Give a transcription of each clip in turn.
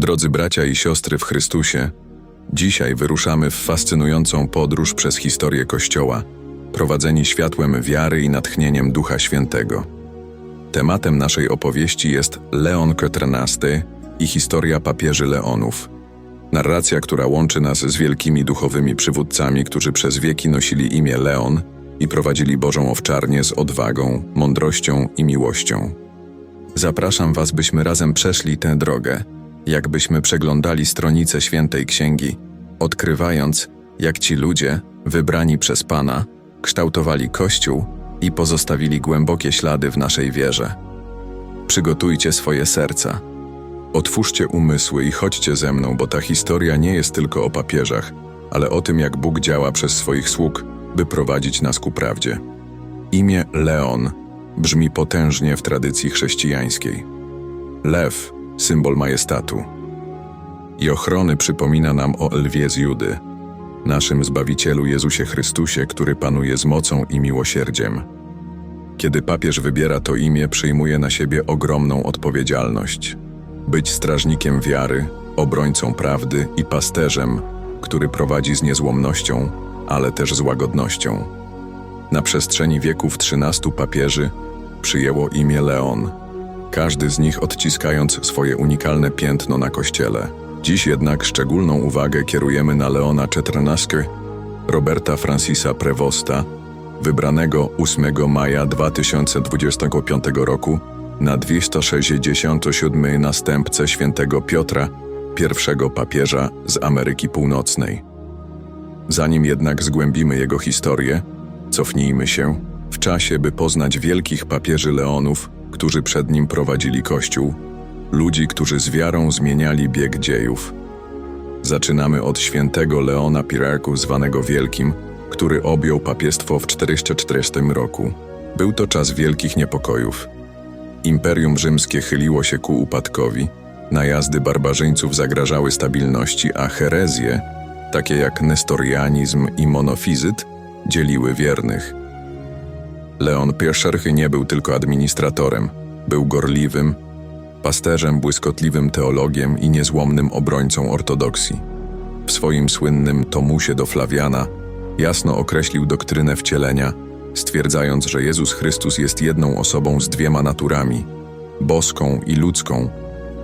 Drodzy bracia i siostry w Chrystusie, dzisiaj wyruszamy w fascynującą podróż przez historię Kościoła, prowadzeni światłem wiary i natchnieniem Ducha Świętego. Tematem naszej opowieści jest Leon XIV i historia papieży Leonów. Narracja, która łączy nas z wielkimi duchowymi przywódcami, którzy przez wieki nosili imię Leon i prowadzili Bożą owczarnię z odwagą, mądrością i miłością. Zapraszam Was, byśmy razem przeszli tę drogę, jakbyśmy przeglądali stronice świętej księgi, odkrywając, jak ci ludzie, wybrani przez Pana, kształtowali Kościół i pozostawili głębokie ślady w naszej wierze. Przygotujcie swoje serca. Otwórzcie umysły i chodźcie ze mną, bo ta historia nie jest tylko o papieżach, ale o tym, jak Bóg działa przez swoich sług, by prowadzić nas ku prawdzie. Imię Leon brzmi potężnie w tradycji chrześcijańskiej. Lew, symbol majestatu. I ochrony przypomina nam o lwie z Judy, naszym Zbawicielu Jezusie Chrystusie, który panuje z mocą i miłosierdziem. Kiedy papież wybiera to imię, przyjmuje na siebie ogromną odpowiedzialność. Być strażnikiem wiary, obrońcą prawdy i pasterzem, który prowadzi z niezłomnością, ale też z łagodnością. Na przestrzeni wieków trzynastu papieży przyjęło imię Leon, każdy z nich odciskając swoje unikalne piętno na kościele. Dziś jednak szczególną uwagę kierujemy na Leona XIV, Roberta Francisa Prevosta, wybranego 8 maja 2025 roku na 267 następcę świętego Piotra, pierwszego papieża z Ameryki Północnej. Zanim jednak zgłębimy jego historię, cofnijmy się w czasie, by poznać wielkich papieży Leonów, którzy przed nim prowadzili Kościół, ludzi, którzy z wiarą zmieniali bieg dziejów. Zaczynamy od świętego Leona Pirarku, zwanego Wielkim, który objął papiestwo w 440 roku. Był to czas wielkich niepokojów. Imperium rzymskie chyliło się ku upadkowi, najazdy barbarzyńców zagrażały stabilności, a herezje, takie jak nestorianizm i monofizyt, dzieliły wiernych. Leon I nie był tylko administratorem, był gorliwym, pasterzem, błyskotliwym teologiem i niezłomnym obrońcą ortodoksji. W swoim słynnym Tomusie do Flawiana jasno określił doktrynę wcielenia, stwierdzając, że Jezus Chrystus jest jedną osobą z dwiema naturami boską i ludzką,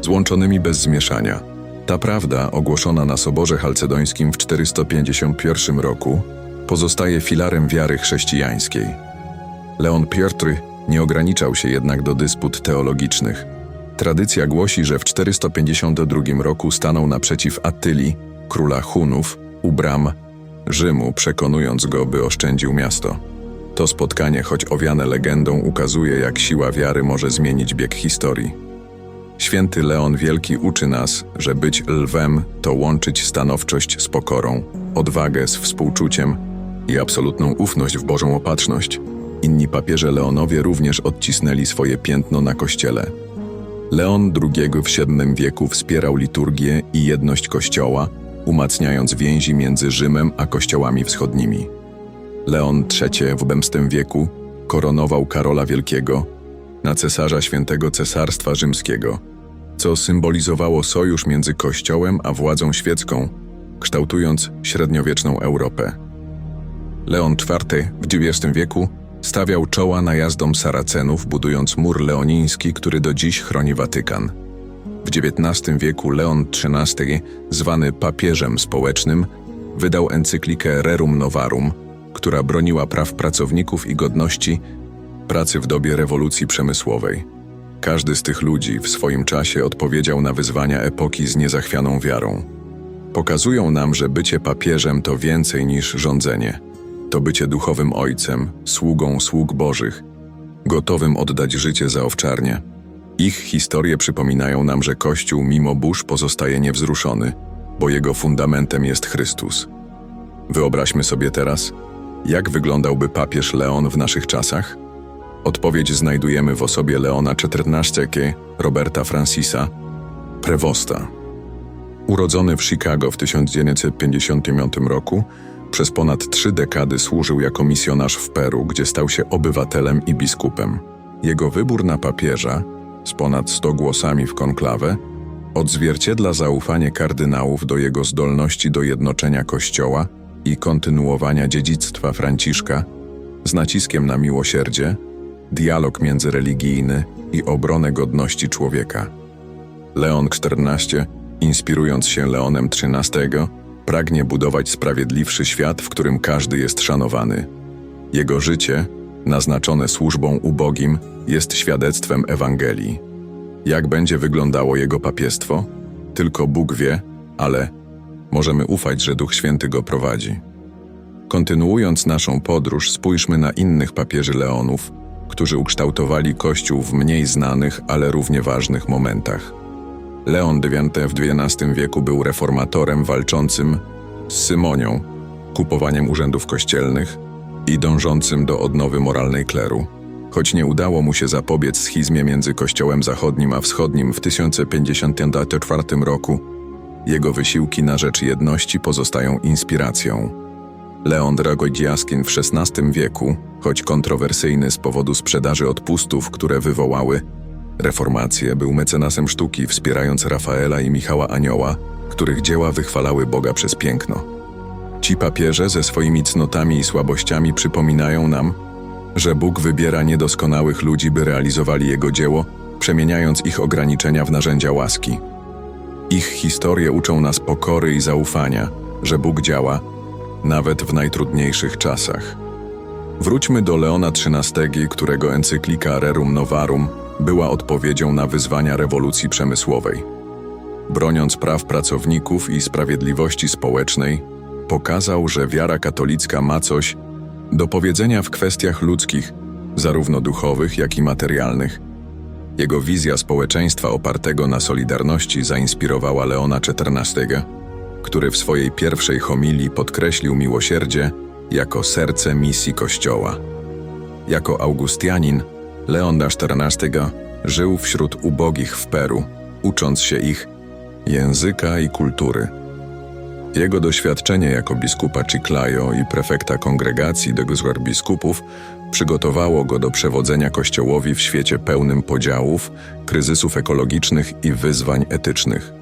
złączonymi bez zmieszania. Ta prawda, ogłoszona na Soborze Chalcedońskim w 451 roku, pozostaje filarem wiary chrześcijańskiej. Leon Piotr nie ograniczał się jednak do dysput teologicznych. Tradycja głosi, że w 452 roku stanął naprzeciw Attylii, króla Hunów, u bram Rzymu, przekonując go, by oszczędził miasto. To spotkanie, choć owiane legendą, ukazuje, jak siła wiary może zmienić bieg historii. Święty Leon Wielki uczy nas, że być lwem to łączyć stanowczość z pokorą, odwagę z współczuciem i absolutną ufność w Bożą opatrzność. Inni papieże Leonowie również odcisnęli swoje piętno na kościele. Leon II w VII wieku wspierał liturgię i jedność kościoła, umacniając więzi między Rzymem a kościołami wschodnimi. Leon III w XV wieku koronował Karola Wielkiego na cesarza świętego Cesarstwa Rzymskiego, co symbolizowało sojusz między Kościołem a władzą świecką, kształtując średniowieczną Europę. Leon IV w XX wieku stawiał czoła najazdom Saracenów, budując mur leoniński, który do dziś chroni Watykan. W XIX wieku Leon XIII, zwany papieżem społecznym, wydał encyklikę Rerum Novarum, która broniła praw pracowników i godności pracy w dobie rewolucji przemysłowej. Każdy z tych ludzi w swoim czasie odpowiedział na wyzwania epoki z niezachwianą wiarą. Pokazują nam, że bycie papieżem to więcej niż rządzenie. To bycie duchowym ojcem, sługą sług bożych, gotowym oddać życie za owczarnię. Ich historie przypominają nam, że Kościół mimo burz pozostaje niewzruszony, bo jego fundamentem jest Chrystus. Wyobraźmy sobie teraz, jak wyglądałby papież Leon w naszych czasach? Odpowiedź znajdujemy w osobie Leona XIV, Roberta Francisa, Prevosta. Urodzony w Chicago w 1955 roku, przez ponad trzy dekady służył jako misjonarz w Peru, gdzie stał się obywatelem i biskupem. Jego wybór na papieża, z ponad 100 głosami w konklawę, odzwierciedla zaufanie kardynałów do jego zdolności do jednoczenia Kościoła i kontynuowania dziedzictwa Franciszka z naciskiem na miłosierdzie, dialog międzyreligijny i obronę godności człowieka. Leon XIV, inspirując się Leonem XIII, pragnie budować sprawiedliwszy świat, w którym każdy jest szanowany. Jego życie, naznaczone służbą ubogim, jest świadectwem Ewangelii. Jak będzie wyglądało jego papiestwo? Tylko Bóg wie, ale możemy ufać, że Duch Święty go prowadzi. Kontynuując naszą podróż, spójrzmy na innych papieży Leonów, którzy ukształtowali Kościół w mniej znanych, ale równie ważnych momentach. Leon IX w XII wieku był reformatorem walczącym z Symonią, kupowaniem urzędów kościelnych i dążącym do odnowy moralnej kleru. Choć nie udało mu się zapobiec schizmie między Kościołem Zachodnim a Wschodnim w 1054 roku, jego wysiłki na rzecz jedności pozostają inspiracją. Leon Dragodziaskin w XVI wieku, choć kontrowersyjny z powodu sprzedaży odpustów, które wywołały reformację, był mecenasem sztuki, wspierając Rafaela i Michała Anioła, których dzieła wychwalały Boga przez piękno. Ci papieże ze swoimi cnotami i słabościami przypominają nam, że Bóg wybiera niedoskonałych ludzi, by realizowali Jego dzieło, przemieniając ich ograniczenia w narzędzia łaski. Ich historie uczą nas pokory i zaufania, że Bóg działa, nawet w najtrudniejszych czasach. Wróćmy do Leona XIII, którego encyklika Rerum Novarum była odpowiedzią na wyzwania rewolucji przemysłowej. Broniąc praw pracowników i sprawiedliwości społecznej, pokazał, że wiara katolicka ma coś do powiedzenia w kwestiach ludzkich, zarówno duchowych, jak i materialnych. Jego wizja społeczeństwa opartego na solidarności zainspirowała Leona XIV, który w swojej pierwszej homilii podkreślił miłosierdzie jako serce misji Kościoła. Jako Augustianin, Leon XIV żył wśród ubogich w Peru, ucząc się ich języka i kultury. Jego doświadczenie jako biskupa Chiclayo i prefekta kongregacji de Guzgar biskupów przygotowało go do przewodzenia Kościołowi w świecie pełnym podziałów, kryzysów ekologicznych i wyzwań etycznych.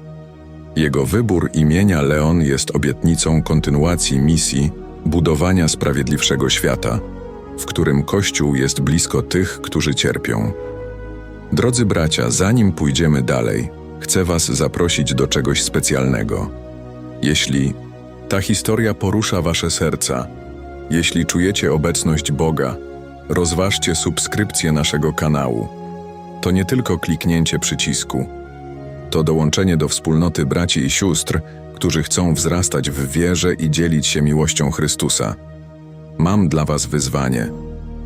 Jego wybór imienia Leon jest obietnicą kontynuacji misji budowania sprawiedliwszego świata, w którym Kościół jest blisko tych, którzy cierpią. Drodzy bracia, zanim pójdziemy dalej, chcę Was zaprosić do czegoś specjalnego. Jeśli ta historia porusza Wasze serca, jeśli czujecie obecność Boga, rozważcie subskrypcję naszego kanału. To nie tylko kliknięcie przycisku, to dołączenie do wspólnoty braci i sióstr, którzy chcą wzrastać w wierze i dzielić się miłością Chrystusa. Mam dla Was wyzwanie.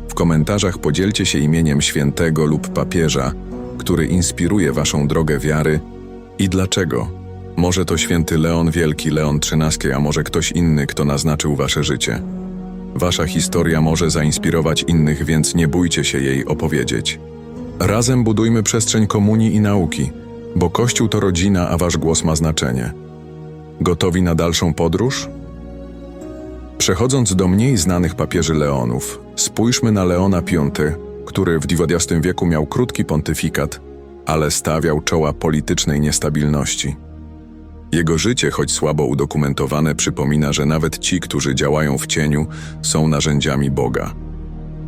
W komentarzach podzielcie się imieniem świętego lub papieża, który inspiruje Waszą drogę wiary i dlaczego. Może to święty Leon Wielki, Leon XIII, a może ktoś inny, kto naznaczył Wasze życie. Wasza historia może zainspirować innych, więc nie bójcie się jej opowiedzieć. Razem budujmy przestrzeń komunii i nauki, bo Kościół to rodzina, a Wasz głos ma znaczenie. Gotowi na dalszą podróż? Przechodząc do mniej znanych papieży Leonów, spójrzmy na Leona V, który w XX wieku miał krótki pontyfikat, ale stawiał czoła politycznej niestabilności. Jego życie, choć słabo udokumentowane, przypomina, że nawet ci, którzy działają w cieniu, są narzędziami Boga.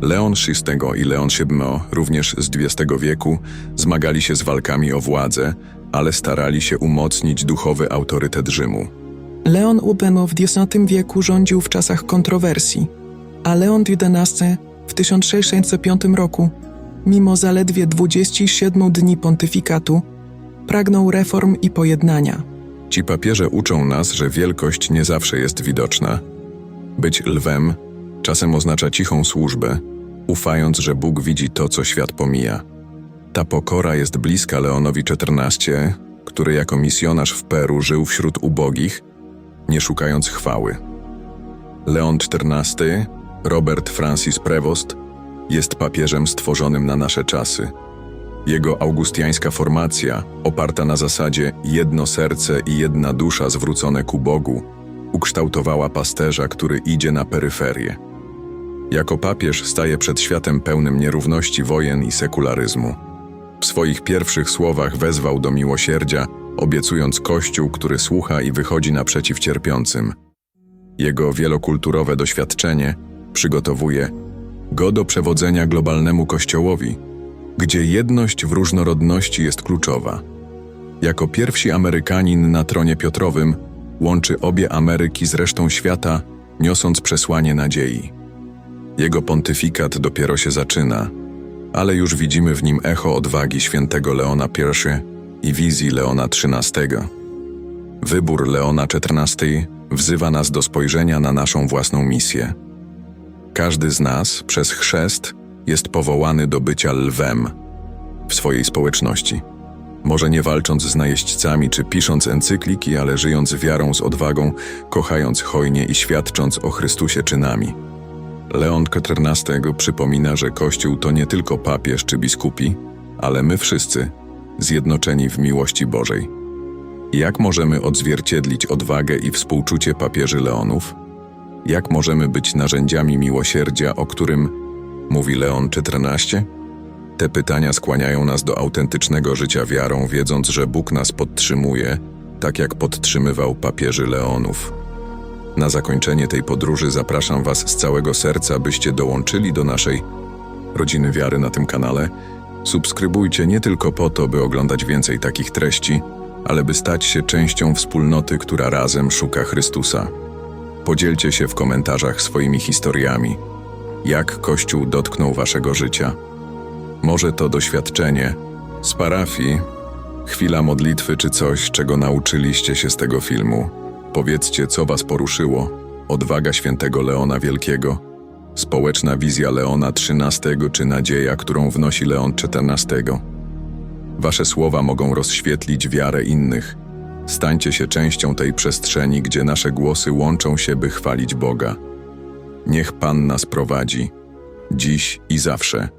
Leon VI i Leon VII, również z XX wieku, zmagali się z walkami o władzę, ale starali się umocnić duchowy autorytet Rzymu. Leon Ubeno w X wieku rządził w czasach kontrowersji, a Leon XI w 1605 roku, mimo zaledwie 27 dni pontyfikatu, pragnął reform i pojednania. Ci papieże uczą nas, że wielkość nie zawsze jest widoczna. Być lwem czasem oznacza cichą służbę, ufając, że Bóg widzi to, co świat pomija. Ta pokora jest bliska Leonowi XIV, który jako misjonarz w Peru żył wśród ubogich, nie szukając chwały. Leon XIV, Robert Francis Prevost, jest papieżem stworzonym na nasze czasy. Jego augustiańska formacja, oparta na zasadzie jedno serce i jedna dusza zwrócone ku Bogu, ukształtowała pasterza, który idzie na peryferię. Jako papież staje przed światem pełnym nierówności wojen i sekularyzmu. W swoich pierwszych słowach wezwał do miłosierdzia obiecując Kościół, który słucha i wychodzi naprzeciw cierpiącym. Jego wielokulturowe doświadczenie przygotowuje go do przewodzenia globalnemu Kościołowi, gdzie jedność w różnorodności jest kluczowa. Jako pierwsi Amerykanin na tronie Piotrowym łączy obie Ameryki z resztą świata, niosąc przesłanie nadziei. Jego pontyfikat dopiero się zaczyna, ale już widzimy w nim echo odwagi świętego Leona I i wizji Leona XIII. Wybór Leona XIV wzywa nas do spojrzenia na naszą własną misję. Każdy z nas przez chrzest jest powołany do bycia lwem w swojej społeczności. Może nie walcząc z najeźdźcami czy pisząc encykliki, ale żyjąc wiarą z odwagą, kochając hojnie i świadcząc o Chrystusie czynami. Leon XIV przypomina, że Kościół to nie tylko papież czy biskupi, ale my wszyscy, zjednoczeni w miłości Bożej. Jak możemy odzwierciedlić odwagę i współczucie papieży Leonów? Jak możemy być narzędziami miłosierdzia, o którym mówi Leon XIV? Te pytania skłaniają nas do autentycznego życia wiarą, wiedząc, że Bóg nas podtrzymuje, tak jak podtrzymywał papieży Leonów. Na zakończenie tej podróży zapraszam Was z całego serca, byście dołączyli do naszej rodziny wiary na tym kanale. Subskrybujcie nie tylko po to, by oglądać więcej takich treści, ale by stać się częścią wspólnoty, która razem szuka Chrystusa. Podzielcie się w komentarzach swoimi historiami. Jak Kościół dotknął Waszego życia? Może to doświadczenie z parafii, chwila modlitwy czy coś, czego nauczyliście się z tego filmu. Powiedzcie, co was poruszyło. Odwaga świętego Leona Wielkiego, społeczna wizja Leona XIII czy nadzieja, którą wnosi Leon XIV. Wasze słowa mogą rozświetlić wiarę innych. Stańcie się częścią tej przestrzeni, gdzie nasze głosy łączą się, by chwalić Boga. Niech Pan nas prowadzi, dziś i zawsze.